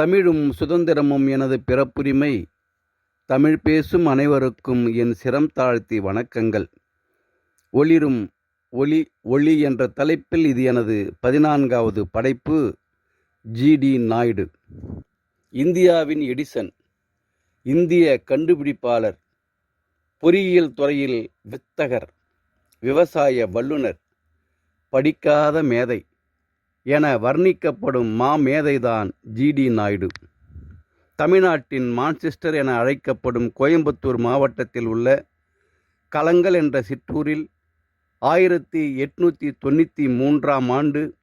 தமிழும் சுதந்திரமும் எனது பிறப்புரிமை. தமிழ் பேசும் அனைவருக்கும் என் சிரம் தாழ்த்தி வணக்கங்கள். ஒளிரும் ஒளி ஒளி என்ற தலைப்பில் இது எனது பதினான்காவது படைப்பு ஜிடி நாயுடு. இந்தியாவின் எடிசன் இந்திய கண்டுபிடிப்பாளர் பொறியியல் துறையில் வித்தகர் விவசாய வல்லுனர் படிக்காத மேதை. என வர்ணிக்கப்படும் மாமேதைதான் ஜிடி நாயுடு. தமிழ்நாட்டின் மான்செஸ்டர் என அழைக்கப்படும் கோயம்புத்தூர் மாவட்டத்தில் உள்ள கலங்கல் என்ற சிற்றூரில் ஆயிரத்தி எட்நூற்றி தொண்ணூற்றி மூன்றாம் ஆண்டு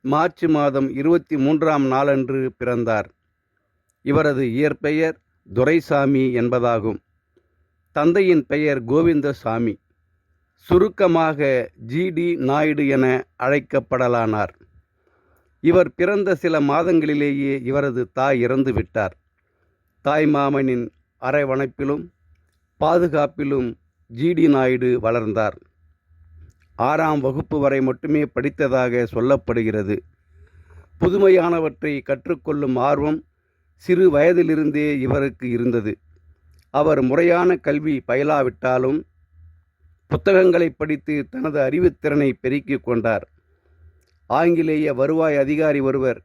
மார்ச் மாதம் இருபத்தி மூன்றாம் நாளன்று பிறந்தார். இவரது இயற்பெயர் துரைசாமி என்பதாகும். தந்தையின் பெயர் கோவிந்தசாமி. சுருக்கமாக ஜிடி நாயுடு என அழைக்கப்படலானார். இவர் பிறந்த சில மாதங்களிலேயே இவரது தாய் இறந்து விட்டார். தாய் மாமனின் அரவணைப்பிலும் பாதுகாப்பிலும் ஜிடி நாயுடு வளர்ந்தார். ஆறாம் வகுப்பு வரை மட்டுமே படித்ததாக சொல்லப்படுகிறது. புதுமையானவற்றை கற்றுக்கொள்ளும் ஆர்வம் சிறு வயதிலிருந்தே இவருக்கு இருந்தது. அவர் முறையான கல்வி பயிலாவிட்டாலும் புத்தகங்களை படித்து தனது அறிவுத்திறனை பெருக்கிக் கொண்டார். ஆங்கிலேய வருவாய் அதிகாரி ஒருவர்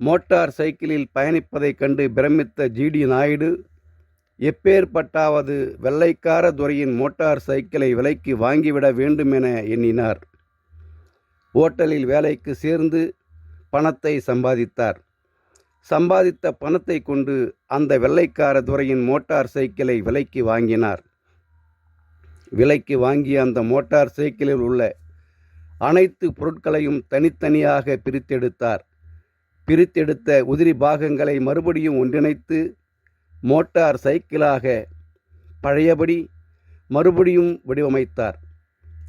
மோட்டார் சைக்கிளில் பயணிப்பதைக் கண்டு பிரமித்த ஜிடி நாயுடு எப்பேற்பட்டாவது வெள்ளைக்கார துறையின் மோட்டார் சைக்கிளை விலைக்கு வாங்கிவிட வேண்டுமென எண்ணினார். ஓட்டலில் வேலைக்கு சேர்ந்து பணத்தை சம்பாதித்தார். சம்பாதித்த பணத்தை கொண்டு அந்த வெள்ளைக்கார துறையின் மோட்டார் சைக்கிளை விலைக்கு வாங்கினார். விலைக்கு வாங்கிய அந்த மோட்டார் சைக்கிளில் உள்ள அனைத்து பொருட்களையும் தனித்தனியாக பிரித்தெடுத்தார். பிரித்தெடுத்த உதிரி பாகங்களை மறுபடியும் ஒன்றிணைத்து மோட்டார் சைக்கிளாக பழையபடி மறுபடியும் வடிவமைத்தார்.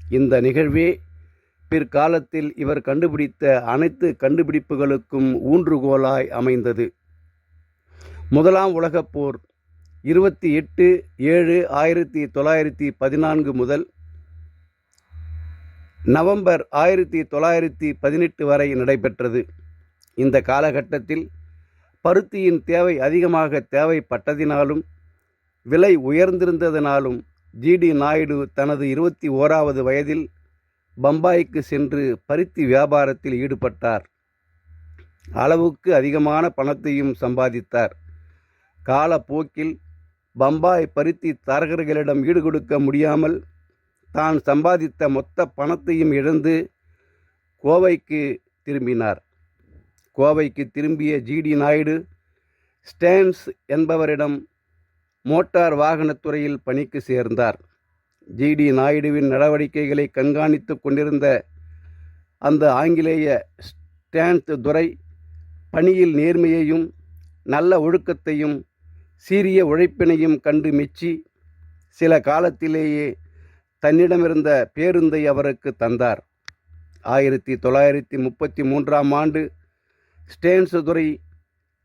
இந்த நிகழ்வே பிற்காலத்தில் இவர் கண்டுபிடித்த அனைத்து கண்டுபிடிப்புகளுக்கும் ஊன்றுகோலாய் அமைந்தது. முதலாம் உலகப் போர் இருபத்தி எட்டு ஏழு ஆயிரத்தி தொள்ளாயிரத்தி பதினான்கு முதல் நவம்பர் ஆயிரத்தி தொள்ளாயிரத்தி பதினெட்டு வரை நடைபெற்றது. இந்த காலகட்டத்தில் பருத்தியின் தேவை அதிகமாக தேவைப்பட்டதினாலும் விலை உயர்ந்திருந்ததினாலும் ஜிடி நாயுடு தனது இருபத்தி ஓராவது வயதில் பம்பாய்க்கு சென்று பருத்தி வியாபாரத்தில் ஈடுபட்டார். அளவுக்கு அதிகமான பணத்தையும் சம்பாதித்தார். காலப்போக்கில் பம்பாய் பருத்தி தரகர்களிடம் ஈடுகொடுக்க முடியாமல் தான் சம்பாதித்த மொத்த பணத்தையும் இழந்து கோவைக்கு திரும்பினார். கோவைக்கு திரும்பிய ஜிடி நாயுடு ஸ்டேன்ஸ் என்பவரிடம் மோட்டார் வாகனத்துறையில் பணிக்கு சேர்ந்தார். ஜிடி நாயுடுவின் நடவடிக்கைகளை கண்காணித்து கொண்டிருந்த அந்த ஆங்கிலேய ஸ்டான்ஸ் துரை பணியில் நேர்மையையும் நல்ல ஒழுக்கத்தையும் சீரிய உழைப்பினையும் கண்டு மெச்சி சில காலத்திலேயே தன்னிடமிருந்த பேருந்தை அவருக்கு தந்தார். ஆயிரத்தி தொள்ளாயிரத்தி முப்பத்தி மூன்றாம் ஆண்டு ஸ்டேன்ஸ்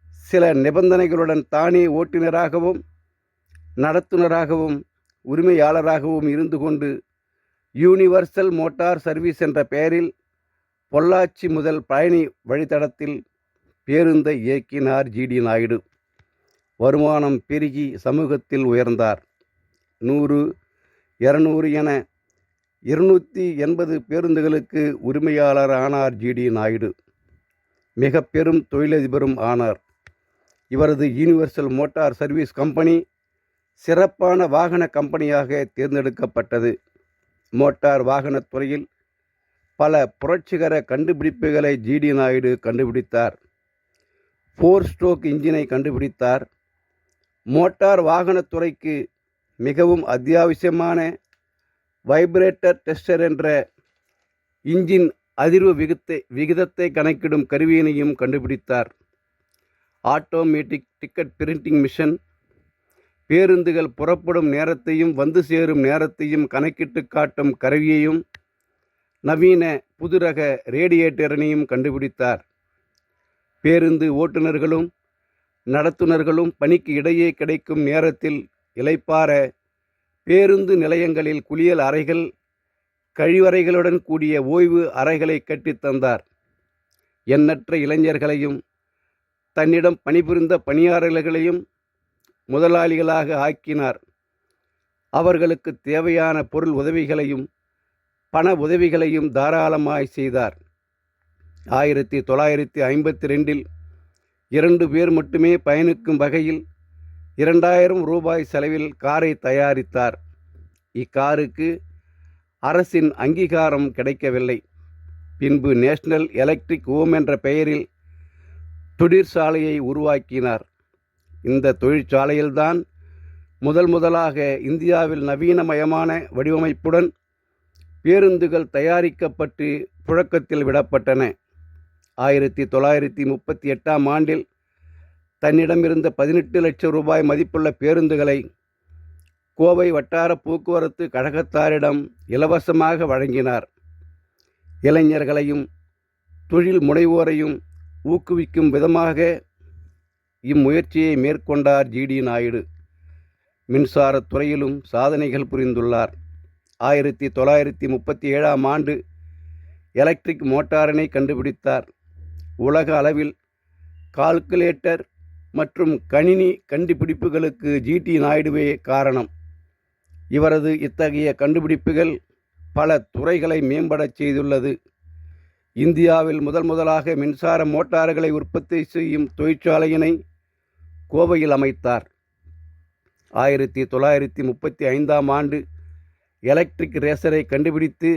சில நிபந்தனைகளுடன் தானே ஓட்டுநராகவும் நடத்துனராகவும் உரிமையாளராகவும் இருந்து கொண்டு யூனிவர்சல் மோட்டார் சர்வீஸ் என்ற பெயரில் பொள்ளாச்சி முதல் பழனி வழித்தடத்தில் பேருந்தை இயக்கினார் ஜிடி நாயுடு. வருமானம் பெருகி சமூகத்தில் உயர்ந்தார். நூறு இருநூறு என இருநூற்றி எண்பது பேருந்துகளுக்கு உரிமையாளர் ஆனார் ஜிடி நாயுடு. மிக பெரும் தொழிலதிபரும் ஆனார். இவரது யூனிவர்சல் மோட்டார் சர்வீஸ் கம்பெனி சிறப்பான வாகன கம்பெனியாக தேர்ந்தெடுக்கப்பட்டது. மோட்டார் வாகனத் துறையில் பல புரட்சிகர கண்டுபிடிப்புகளை ஜிடி நாயுடு கண்டுபிடித்தார். ஃபோர் ஸ்ட்ரோக் இன்ஜினை கண்டுபிடித்தார். மோட்டார் வாகனத்துறைக்கு மிகவும் அத்தியாவசியமான வைப்ரேட்டர் டெஸ்டர் என்ற இன்ஜின் அதிர்வு விகித்தை விகிதத்தை கணக்கிடும் கருவியினையும் கண்டுபிடித்தார். ஆட்டோமேட்டிக் டிக்கெட் பிரிண்டிங் மிஷன் பேருந்துகள் புறப்படும் நேரத்தையும் வந்து சேரும் நேரத்தையும் கணக்கிட்டு காட்டும் கருவியையும் நவீன புதுரக ரேடியேட்டரனையும் கண்டுபிடித்தார். பேருந்து ஓட்டுநர்களும் நடத்துனர்களும் பணிக்கு இடையே கிடைக்கும் நேரத்தில் இலைப்பார பேருந்து நிலையங்களில் குளியல் அறைகள் கழிவறைகளுடன் கூடிய ஓய்வு அறைகளை கட்டித்தந்தார் எண்ணற்ற இளைஞர்களையும் தன்னிடம் பணிபுரிந்த பணியாளர்களையும் முதலாளிகளாக ஆக்கினார். அவர்களுக்கு தேவையான பொருள் உதவிகளையும் பண உதவிகளையும் தாராளமாய் செய்தார். ஆயிரத்தி தொள்ளாயிரத்தி ஐம்பத்தி ரெண்டில் இரண்டு பேர் மட்டுமே பயணிக்கும் வகையில் இரண்டாயிரம் ரூபாய் செலவில் காரை தயாரித்தார். இக்காருக்கு அரசின் அங்கீகாரம் கிடைக்கவில்லை. பின்பு நேஷனல் எலக்ட்ரிக் ஹோம் என்ற பெயரில் தொழிற்சாலையை உருவாக்கினார். இந்த தொழிற்சாலையில்தான் முதல் முதலாக இந்தியாவில் நவீனமயமான வடிவமைப்புடன் பேருந்துகள் தயாரிக்கப்பட்டு புழக்கத்தில் விடப்பட்டன. ஆயிரத்தி தொள்ளாயிரத்தி முப்பத்தி எட்டாம் ஆண்டில் தன்னிடமிருந்த பதினெட்டு லட்சம் ரூபாய் மதிப்புள்ள பேருந்துகளை கோவை வட்டார போக்குவரத்து கழகத்தாரிடம் இலவசமாக வழங்கினார். இளைஞர்களையும் தொழில் முனைவோரையும் ஊக்குவிக்கும் விதமாக இம்முயற்சியை மேற்கொண்டார் ஜிடி நாயுடு. மின்சாரத் துறையிலும் சாதனைகள் புரிந்துள்ளார். ஆயிரத்தி தொள்ளாயிரத்தி முப்பத்தி ஏழாம் ஆண்டு எலக்ட்ரிக் மோட்டாரினை கண்டுபிடித்தார். உலக அளவில் கால்குலேட்டர் மற்றும் கணினி கண்டுபிடிப்புகளுக்கு ஜிடி நாயுடுவே காரணம். இவரது இத்தகைய கண்டுபிடிப்புகள் பல துறைகளை மேம்படச் செய்துள்ளது. இந்தியாவில் முதல் முதலாக மின்சார மோட்டார்களை உற்பத்தி செய்யும் தொழிற்சாலையினை கோவையில் அமைத்தார். ஆயிரத்தி தொள்ளாயிரத்தி முப்பத்தி ஐந்தாம் ஆண்டு எலக்ட்ரிக் ரேசரை கண்டுபிடித்து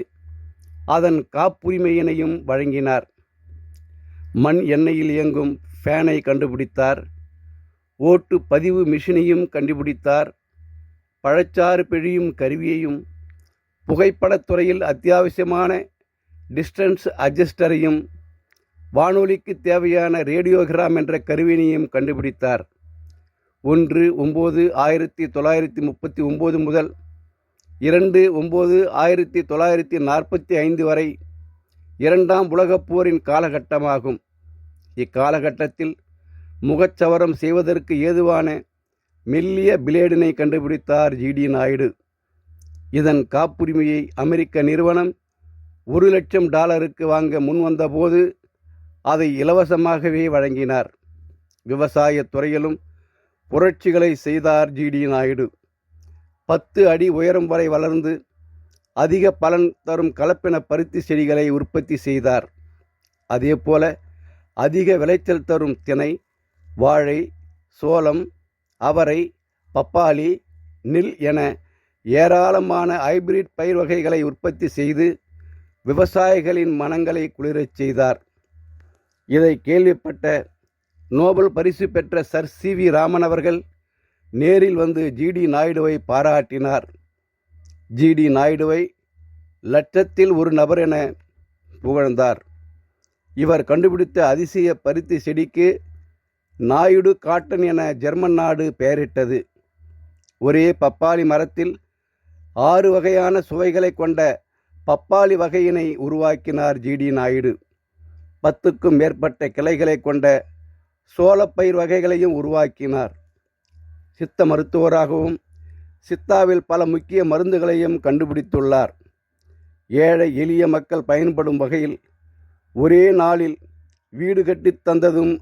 அதன் காப்புரிமையினையும் வழங்கினார். மண் எண்ணெயில் இயங்கும் ஃபேனை கண்டுபிடித்தார். ஓட்டு பதிவு மிஷினையும் கண்டுபிடித்தார். பழச்சாறு பிழியும் கருவியையும் புகைப்படத் துறையில் அத்தியாவசியமான டிஸ்டன்ஸ் அட்ஜஸ்டரையும் வானொலிக்கு தேவையான ரேடியோகிராம் என்ற கருவினையும் கண்டுபிடித்தார். ஒன்று ஒம்பது ஆயிரத்தி தொள்ளாயிரத்தி முப்பத்தி ஒம்பது முதல் இரண்டு ஒம்பது ஆயிரத்தி தொள்ளாயிரத்தி நாற்பத்தி ஐந்து வரை இரண்டாம் உலகப் போரின் காலகட்டமாகும். இக்காலகட்டத்தில் முகச்சவரம் செய்வதற்கு ஏதுவான மெல்லிய பிளேடினை கண்டுபிடித்தார் ஜிடி நாயுடு. இதன் காப்புரிமையை அமெரிக்க நிறுவனம் ஒரு லட்சம் டாலருக்கு வாங்க முன்வந்தபோது அதை இலவசமாகவே வழங்கினார். விவசாயத் துறையிலும் புரட்சிகளை செய்தார் ஜிடி நாயுடு. பத்து அடி உயரம் வரை வளர்ந்து அதிக பலன் தரும் கலப்பின பருத்தி செடிகளை உற்பத்தி செய்தார். அதேபோல அதிக விளைச்சல் தரும் தினை வாழை சோளம் அவரை பப்பாளி நெல் என ஏராளமான ஹைபிரிட் பயிர் வகைகளை உற்பத்தி செய்து விவசாயிகளின் மனங்களை குளிரச் செய்தார். இதை கேள்விப்பட்ட நோபல் பரிசு பெற்ற சர் சி வி ராமன் அவர்கள் நேரில் வந்து ஜிடி நாயுடுவை பாராட்டினார். ஜிடி நாயுடுவை லட்சத்தில் ஒரு நபர் என புகழ்ந்தார். இவர் கண்டுபிடித்த அதிசய பருத்தி செடிக்கு நாயுடு காட்டன் என ஜெர்மன் நாடு பெயரிட்டது. ஒரே பப்பாளி மரத்தில் ஆறு வகையான சுவைகளை கொண்ட பப்பாளி வகையினை உருவாக்கினார் ஜிடி நாயுடு. பத்துக்கும் மேற்பட்ட கிளைகளை கொண்ட சோளப்பயிர் வகைகளையும் உருவாக்கினார். சித்த மருத்துவராகவும் சித்தாவில் பல முக்கிய மருந்துகளையும் கண்டுபிடித்துள்ளார். ஏழை எளிய மக்கள் பயன்படும் வகையில் ஒரே நாளில் வீடு கட்டித் தந்ததும்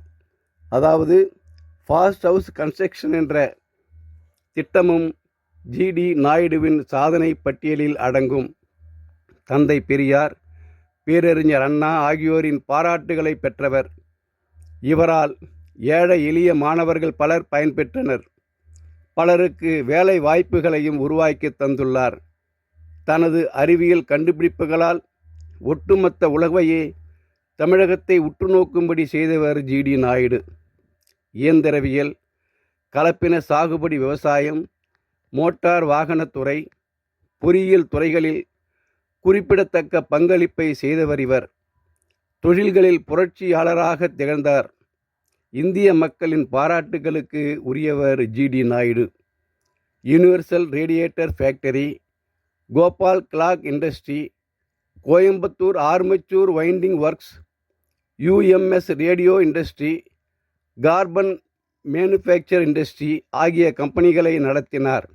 அதாவது ஃபாஸ்ட் ஹவுஸ் கன்ஸ்ட்ரக்ஷன் என்ற திட்டமும் ஜிடி நாயுடுவின் சாதனை பட்டியலில் அடங்கும். தந்தை பெரியார் பேரறிஞர் அண்ணா ஆகியோரின் பாராட்டுகளை பெற்றவர். இவரால் ஏழை எளிய மாணவர்கள் பலர் பயன்பெற்றனர். பலருக்கு வேலை வாய்ப்புகளையும் உருவாக்கி தந்துள்ளார். தனது அறிவியல் கண்டுபிடிப்புகளால் ஒட்டுமொத்த உலகையே தமிழகத்தை உற்று நோக்கும்படி செய்தவர் ஜிடி நாயுடு. இயந்திரவியல் கலப்பின சாகுபடி விவசாயம் மோட்டார் வாகனத்துறை பொறியியல் துறைகளில் குறிப்பிடத்தக்க பங்களிப்பை செய்தவர் இவர். தொழில்களில் புரட்சியாளராக திகழ்ந்தார். இந்திய மக்களின் பாராட்டுகளுக்கு உரியவர் GD Naidu. Universal radiator factory Gopal clock industry Coimbatore armature winding works UMS radio industry carbon manufacture industry ஆகிய கம்பெனிகளை நடத்தினார்.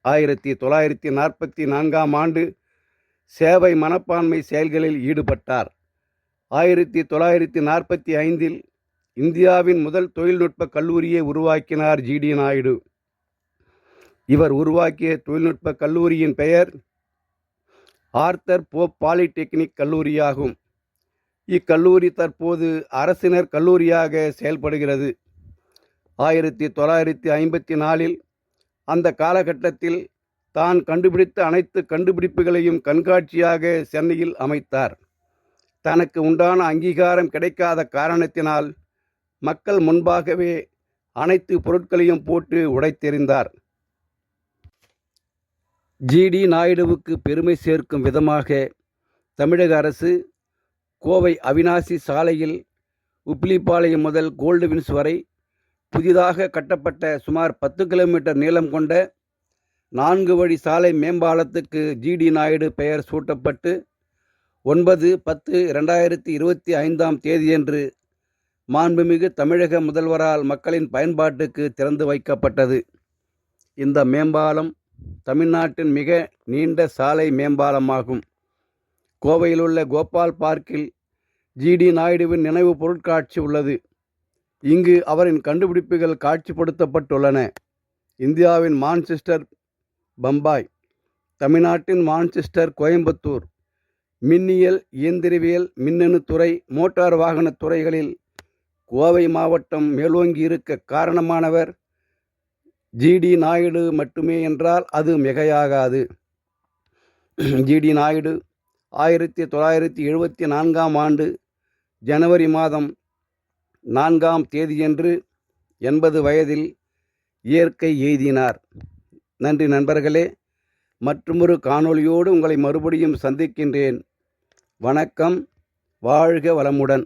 ஆயிரத்தி தொள்ளாயிரத்தி நாற்பத்தி நான்காம் ஆண்டு சேவை மனப்பான்மை செயல்களில் ஈடுபட்டார். ஆயிரத்தி தொள்ளாயிரத்தி நாற்பத்தி ஐந்தில் இந்தியாவின் முதல் தொழில்நுட்ப கல்லூரியை உருவாக்கினார் ஜிடி நாயுடு. இவர் உருவாக்கிய தொழில்நுட்ப கல்லூரியின் பெயர் ஆர்த்தர் போப் பாலிடெக்னிக் கல்லூரியாகும். இக்கல்லூரி தற்போது அரசினர் கல்லூரியாக செயல்படுகிறது. ஆயிரத்தி தொள்ளாயிரத்தி ஐம்பத்தி நாலில் அந்த காலகட்டத்தில் தான் கண்டுபிடித்த அனைத்து கண்டுபிடிப்புகளையும் கண்காட்சியாக சென்னையில் அமைத்தார். தனக்கு உண்டான அங்கீகாரம் கிடைக்காத காரணத்தினால் மக்கள் முன்பாகவே அனைத்து பொருட்களையும் போட்டு உடைத்தெறிந்தார். ஜிடி நாயுடுவுக்கு பெருமை சேர்க்கும் விதமாக தமிழக அரசு கோவை அவினாசி சாலையில் உப்பிலிப்பாளையம் முதல் கோல்டுவின்ஸ் வரை புதிதாக கட்டப்பட்ட சுமார் பத்து கிலோமீட்டர் நீளம் கொண்ட நான்கு வழி சாலை மேம்பாலத்துக்கு ஜிடி நாயுடு பெயர் சூட்டப்பட்டு ஒன்பது பத்து ரெண்டாயிரத்தி இருபத்தி ஐந்தாம் தேதியன்று மாண்புமிகு தமிழக முதல்வரால் மக்களின் பயன்பாட்டுக்கு திறந்து வைக்கப்பட்டது. இந்த மேம்பாலம் தமிழ்நாட்டின் மிக நீண்ட சாலை மேம்பாலமாகும். கோவையில் உள்ள கோபால் பார்க்கில் ஜிடி நாயுடுவின் நினைவு பொருட்காட்சி உள்ளது. இங்கு அவரின் கண்டுபிடிப்புகள் காட்சிப்படுத்தப்பட்டுள்ளன. இந்தியாவின் மான்செஸ்டர் பம்பாய். தமிழ்நாட்டின் மான்செஸ்டர் கோயம்புத்தூர். மின்னியல் இயந்திரவியல் மின்னணு துறை மோட்டார் வாகனத் துறைகளில் கோவை மாவட்டம் மேலோங்கி இருக்க காரணமானவர் ஜிடி நாயுடு மட்டுமே என்றால் அது மிகையாகாது. ஜிடி நாயுடு ஆயிரத்தி தொள்ளாயிரத்தி எழுபத்தி நான்காம் ஆண்டு ஜனவரி மாதம் நான்காம் தேதியன்று எண்பது வயதில் இயற்கை எய்தினார். நன்றி நண்பர்களே மற்றொரு காணொளியோடு உங்களை மறுபடியும் சந்திக்கின்றேன். வணக்கம் வாழ்க வளமுடன்.